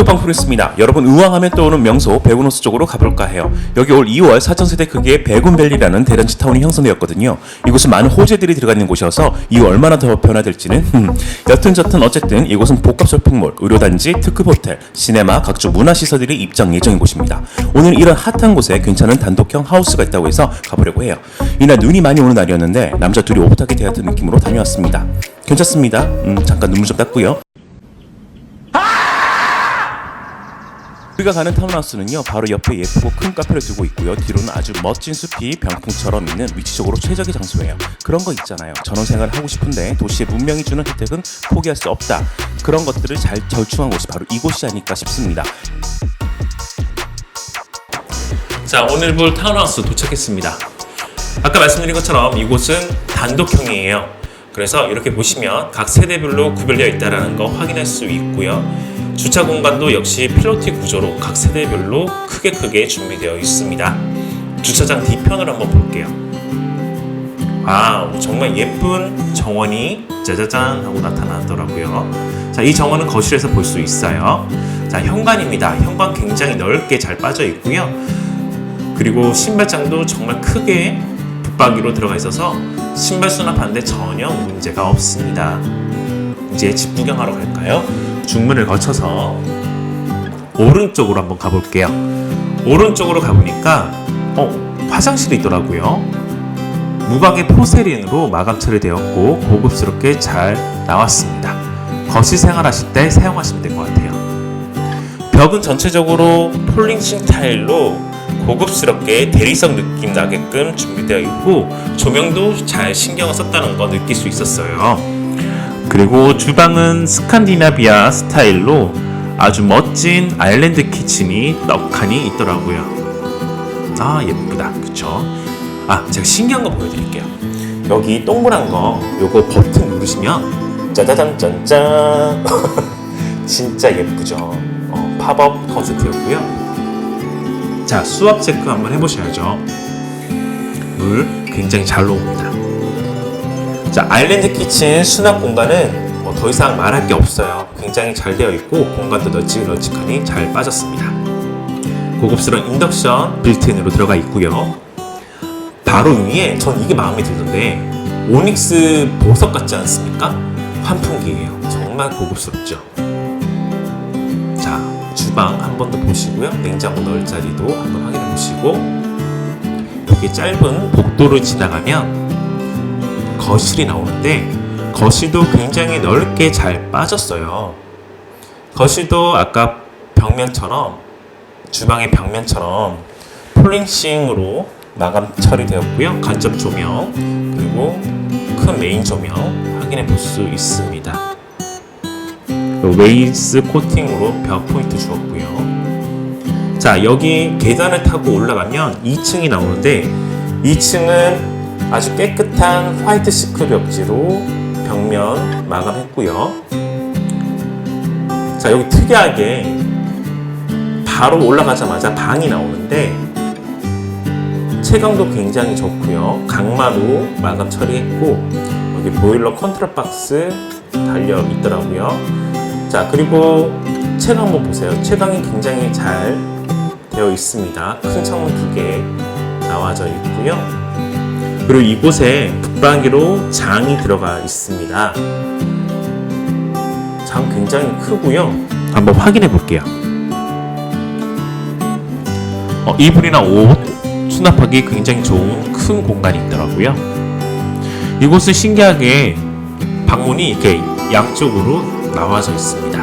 독도방 프로였습니다. 여러분 의왕하면 떠오르는 명소 백운호수 쪽으로 가볼까 해요. 여기 올 2월 4천세대 크기의 백운밸리라는 대단지 타운이 형성되었거든요. 이곳은 많은 호재들이 들어가 있는 곳이어서 이후 얼마나 더 변화될지는 흠. 여튼 저튼 어쨌든 이곳은 복합 쇼핑몰, 의료단지, 특급 호텔, 시네마, 각종 문화시설들이 입장 예정인 곳입니다. 오늘 이런 핫한 곳에 괜찮은 단독형 하우스가 있다고 해서 가보려고 해요. 이날 눈이 많이 오는 날이었는데 남자 둘이 오붓하게 대하던 느낌으로 다녀왔습니다. 괜찮습니다. 음, 잠깐 눈물 좀 닦고요. 우리가 가는 타운하우스는요 바로 옆에 예쁘고 큰 카페를 두고 있고요. 뒤로는 아주 멋진 숲이 병풍처럼 있는 위치적으로 최적의 장소예요. 그런 거 있잖아요. 전원생활을 하고 싶은데 도시의 문명이 주는 혜택은 포기할 수 없다. 그런 것들을 잘 절충한 곳이 바로 이곳이 아닐까 싶습니다. 자 오늘 볼 타운하우스 도착했습니다. 아까 말씀드린 것처럼 이곳은 단독형이에요. 그래서 이렇게 보시면 각 세대별로 구별되어 있다는 거 확인할 수 있고요 주차 공간도 역시 필로티 구조로 각 세대별로 크게 크게 준비되어 있습니다. 주차장 뒤편을 한번 볼게요. 아, 정말 예쁜 정원이 짜자잔 하고 나타나더라고요. 자, 이 정원은 거실에서 볼 수 있어요. 자, 현관입니다. 현관 굉장히 넓게 잘 빠져 있고요. 그리고 신발장도 정말 크게 붙박이로 들어가 있어서 신발 수납하는데 전혀 문제가 없습니다. 이제 집 구경하러 갈까요? 중문을 거쳐서 오른쪽으로 한번 가볼게요. 오른쪽으로 가보니까 어 화장실이 있더라고요. 무광의 포세린으로 마감 처리되었고 고급스럽게 잘 나왔습니다. 거실 생활하실 때 사용하시면 될 것 같아요. 벽은 전체적으로 폴링싱 타일로 고급스럽게 대리석 느낌 나게끔 준비되어 있고 조명도 잘 신경을 썼다는 거 느낄 수 있었어요. 그리고 주방은 스칸디나비아 스타일로 아주 멋진 아일랜드 키친이 떡하니 있더라고요. 아 예쁘다, 그쵸? 아 제가 신기한 거 보여드릴게요. 여기 동그란 거 요거 버튼 누르시면 짜자잔 짠짠 진짜 예쁘죠? 어, 팝업 컨셉트였고요. 자 수압 체크 한번 해보셔야죠. 물 굉장히 잘 나옵니다. 자, 아일랜드 키친 수납 공간은 뭐 더 이상 말할 게 없어요. 굉장히 잘 되어 있고 공간도 널찍널찍하니 잘 빠졌습니다. 고급스러운 인덕션 빌트인으로 들어가 있고요. 바로 위에 전 이게 마음에 들던데 오닉스 보석 같지 않습니까? 환풍기예요. 정말 고급스럽죠. 자, 주방 한 번 더 보시고요. 냉장고 넣을 자리도 한번 확인해 보시고 여기 짧은 복도를 지나가면 거실이 나오는데 거실도 굉장히 넓게 잘 빠졌어요. 거실도 아까 벽면처럼 주방의 벽면처럼 폴링싱으로 마감 처리되었고요. 간접 조명 그리고 큰 메인 조명 확인해 볼 수 있습니다. 웨이스 코팅으로 벽 포인트 주었고요. 자 여기 계단을 타고 올라가면 2층이 나오는데 2층은 아주 깨끗한 화이트 시크 벽지로 벽면 마감했고요. 자 여기 특이하게 바로 올라가자마자 방이 나오는데 채광도 굉장히 좋고요. 강마도 마감 처리했고 여기 보일러 컨트롤 박스 달려 있더라고요. 자 그리고 채광 한번 보세요. 채광이 굉장히 잘 되어 있습니다. 큰 창문 두 개 나와져 있고요. 그리고 이곳에 붙박이로 장이 들어가 있습니다. 장 굉장히 크고요. 한번 확인해 볼게요. 어, 이불이나 옷 수납하기 굉장히 좋은 큰 공간이 있더라고요. 이곳은 신기하게 방문이 이렇게 양쪽으로 나와져 있습니다.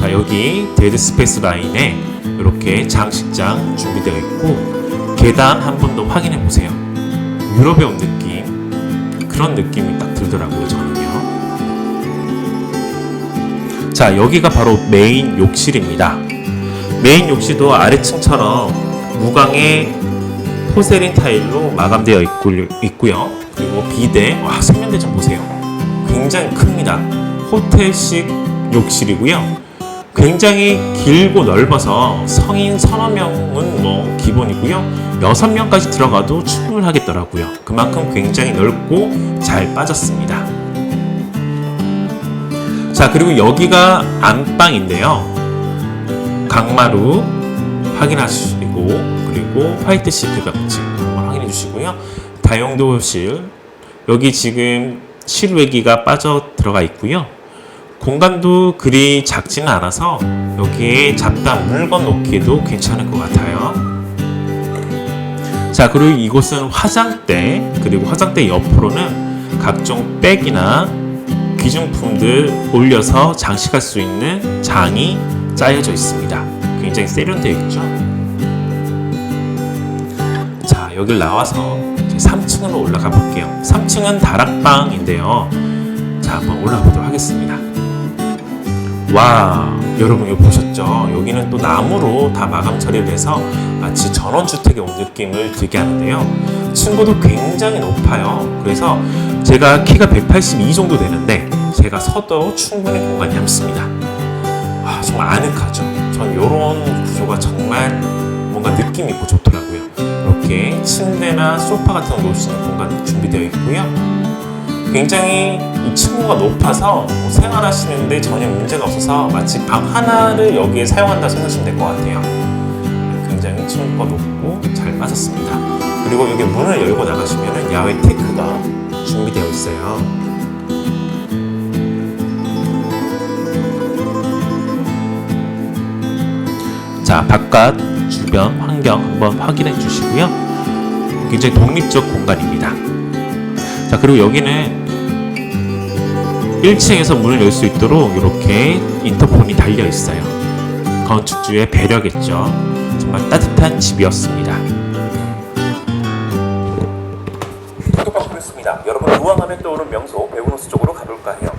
자, 여기 데드 스페이스 라인에 이렇게 장식장 준비되어 있고 계단 한 번 더 확인해 보세요. 유럽에 온 느낌 그런 느낌이 딱 들더라고요 저는요. 자 여기가 바로 메인 욕실입니다. 메인 욕실도 아래층처럼 무광의 포세린 타일로 마감되어 있고, 있고요. 그리고 비데 와 세면대 좀 보세요. 굉장히 큽니다. 호텔식 욕실이고요. 굉장히 길고 넓어서 성인 서너 명은 뭐 기본이고요. 여섯 명까지 들어가도 충분하겠더라고요. 그만큼 굉장히 넓고 잘 빠졌습니다. 자, 그리고 여기가 안방인데요. 강마루 확인하시고 그리고 화이트 시트 벽지 한번 확인해 주시고요. 다용도실 여기 지금 실외기가 빠져 들어가 있고요. 공간도 그리 작지는 않아서 여기에 잡다한 물건 놓기에도 괜찮을 것 같아요. 자, 그리고 이곳은 화장대, 그리고 화장대 옆으로는 각종 백이나 귀중품들 올려서 장식할 수 있는 장이 짜여져 있습니다. 굉장히 세련되어 있죠? 자, 여길 나와서 이제 3층으로 올라가 볼게요. 3층은 다락방인데요. 자, 한번 올라가 보도록 하겠습니다. 와, 여러분 이거 보셨죠? 여기는 또 나무로 다 마감 처리를 해서 마치 전원주택에 온 느낌을 들게 하는데요. 층고도 굉장히 높아요. 그래서 제가 키가 182 정도 되는데 제가 서도 충분히 공간이 남습니다. 아, 정말 아늑하죠. 전 이런 구조가 정말 뭔가 느낌 있고 좋더라고요. 이렇게 침대나 소파 같은 거 놓을 수 있는 공간이 준비되어 있고요. 굉장히 이 층고가 높아서 뭐 생활하시는데 전혀 문제가 없어서 마치 방 하나를 여기에 사용한다 생각하시면 될 것 같아요. 굉장히 층고가 높고 잘 빠졌습니다. 그리고 여기 문을 열고 나가시면 야외 테크가 준비되어 있어요. 자, 바깥 주변 환경 한번 확인해 주시고요. 굉장히 독립적 공간입니다. 자, 그리고 여기는 1층에서 문을 열 수 있도록 이렇게 인터폰이 달려 있어요. 건축주의 배려겠죠. 정말 따뜻한 집이었습니다. 여러분 우왕하면 떠오른 명소 배우노스 쪽으로 가볼까 해요.